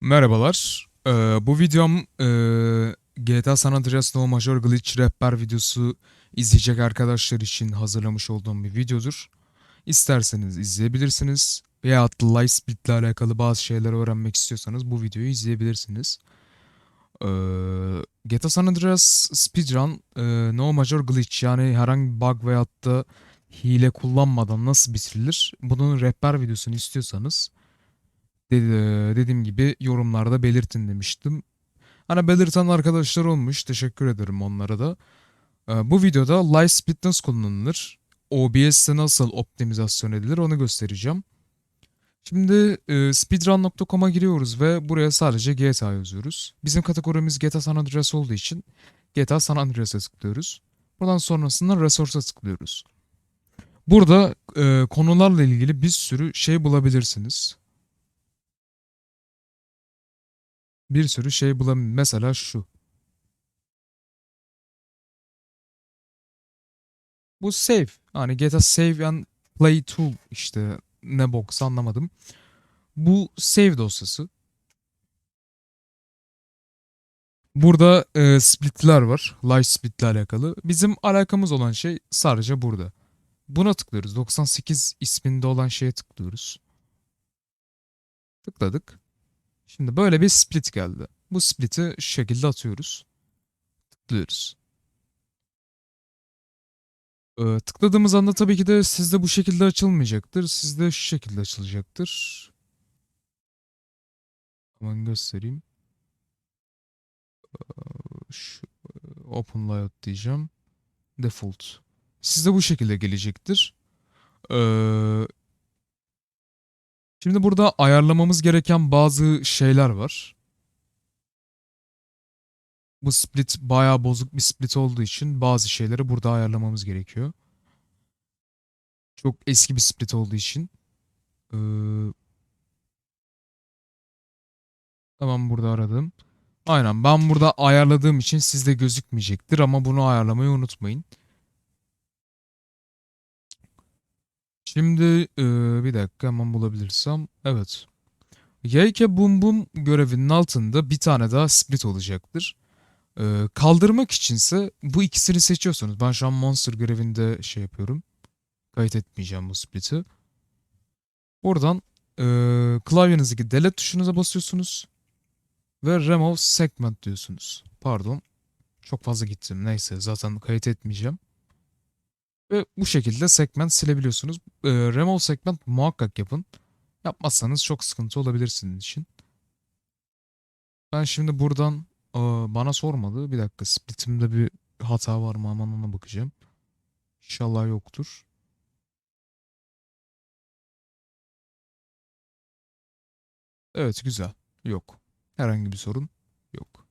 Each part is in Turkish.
Merhabalar. Ee, bu videom ee, GTA San Andreas No Major Glitch rehber videosu izleyecek arkadaşlar için hazırlamış olduğum bir videodur. İsterseniz izleyebilirsiniz veya Lightspeed ile alakalı bazı şeyler öğrenmek istiyorsanız bu videoyu izleyebilirsiniz. Ee, GTA San Andreas Speedrun ee, No Major Glitch yani herhangi bir bug veyahut da hile kullanmadan nasıl bitirilir? Bunun rehber videosunu istiyorsanız Dedi- dediğim gibi yorumlarda belirtin demiştim. Hani belirten arkadaşlar olmuş. Teşekkür ederim onlara da. Ee, bu videoda Lightspeed nasıl kullanılır? OBS'te nasıl optimizasyon edilir onu göstereceğim. Şimdi e, speedrun.com'a giriyoruz ve buraya sadece GTA yazıyoruz. Bizim kategorimiz GTA San Andreas olduğu için GTA San Andreas'a tıklıyoruz. Buradan sonrasında Resource'a tıklıyoruz. Burada e, konularla ilgili bir sürü şey bulabilirsiniz. Bir sürü şey bulam mesela şu. Bu save. Hani GTA Save and Play Tool işte ne boksa anlamadım. Bu save dosyası. Burada e, splitler var. Live split ile alakalı. Bizim alakamız olan şey sadece burada. Buna tıklıyoruz. 98 isminde olan şeye tıklıyoruz. Tıkladık. Şimdi böyle bir split geldi. Bu split'i şu şekilde atıyoruz. Tıklıyoruz. Ee, tıkladığımız anda tabii ki de sizde bu şekilde açılmayacaktır. Sizde şu şekilde açılacaktır. Hemen göstereyim. Ee, Şu, e, open layout diyeceğim. Default. Sizde bu şekilde gelecektir. Ee, Şimdi burada ayarlamamız gereken bazı şeyler var. Bu split bayağı bozuk bir split olduğu için bazı şeyleri burada ayarlamamız gerekiyor. Çok eski bir split olduğu için. Ee, tamam burada aradım. Aynen ben burada ayarladığım için sizde gözükmeyecektir ama bunu ayarlamayı unutmayın. Şimdi e, bir dakika hemen bulabilirsem. Evet. Yayke Bum Bum görevinin altında bir tane daha split olacaktır. E, kaldırmak içinse bu ikisini seçiyorsunuz. Ben şu an Monster görevinde şey yapıyorum. Kayıt etmeyeceğim bu split'i. Oradan e, klavyenizdeki delete tuşunuza basıyorsunuz. Ve remove segment diyorsunuz. Pardon. Çok fazla gittim. Neyse zaten kayıt etmeyeceğim. Ve bu şekilde segment silebiliyorsunuz. Ee, remove segment muhakkak yapın. Yapmazsanız çok sıkıntı olabilir sizin için. Ben şimdi buradan aa, bana sormadı. Bir dakika splitimde bir hata var mı hemen ona bakacağım. İnşallah yoktur. Evet güzel. Yok. Herhangi bir sorun yok.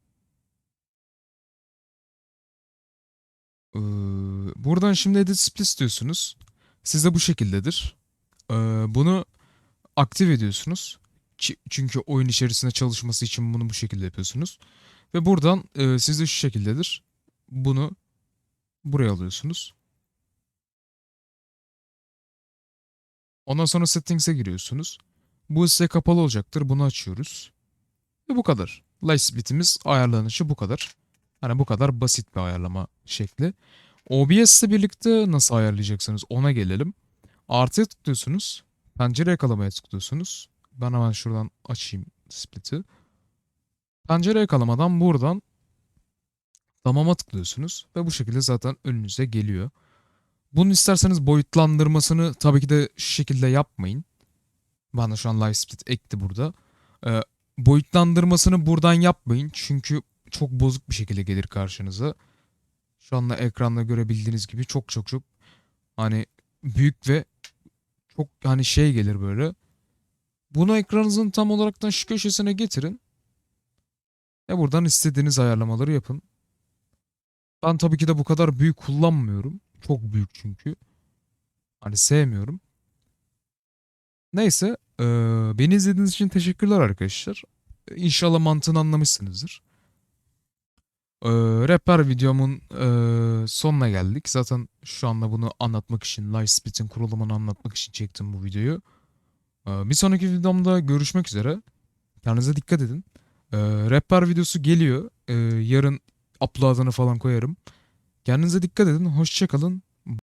Ee, buradan şimdi edit split diyorsunuz. Sizde bu şekildedir. Ee, bunu aktif ediyorsunuz. Çünkü oyun içerisinde çalışması için bunu bu şekilde yapıyorsunuz. Ve buradan e, sizde şu şekildedir. Bunu buraya alıyorsunuz. Ondan sonra settings'e giriyorsunuz. Bu size kapalı olacaktır. Bunu açıyoruz. Ve bu kadar. Light split'imiz ayarlanışı bu kadar. Hani bu kadar basit bir ayarlama şekli. OBS ile birlikte nasıl ayarlayacaksınız ona gelelim. Artıya tıklıyorsunuz. Pencere yakalamaya tıklıyorsunuz. Ben hemen şuradan açayım split'i. Pencere yakalamadan buradan tamama tıklıyorsunuz. Ve bu şekilde zaten önünüze geliyor. Bunu isterseniz boyutlandırmasını tabii ki de şu şekilde yapmayın. Bana şu an live split ekti burada. Ee, boyutlandırmasını buradan yapmayın. Çünkü çok bozuk bir şekilde gelir karşınıza. Şu anda ekranda görebildiğiniz gibi çok çok çok hani büyük ve çok hani şey gelir böyle. Bunu ekranınızın tam olaraktan şu köşesine getirin. Ve buradan istediğiniz ayarlamaları yapın. Ben tabii ki de bu kadar büyük kullanmıyorum. Çok büyük çünkü. Hani sevmiyorum. Neyse. eee, beni izlediğiniz için teşekkürler arkadaşlar. İnşallah mantığını anlamışsınızdır. Eee rehber videomun eee, sonuna geldik. Zaten şu anda bunu anlatmak için, Lightspeed'in kurulumunu anlatmak için çektim bu videoyu. Eee, bir sonraki videomda görüşmek üzere. Kendinize dikkat edin. Ee, rapper videosu geliyor. Ee, yarın upload'ını falan koyarım. Kendinize dikkat edin. Hoşçakalın.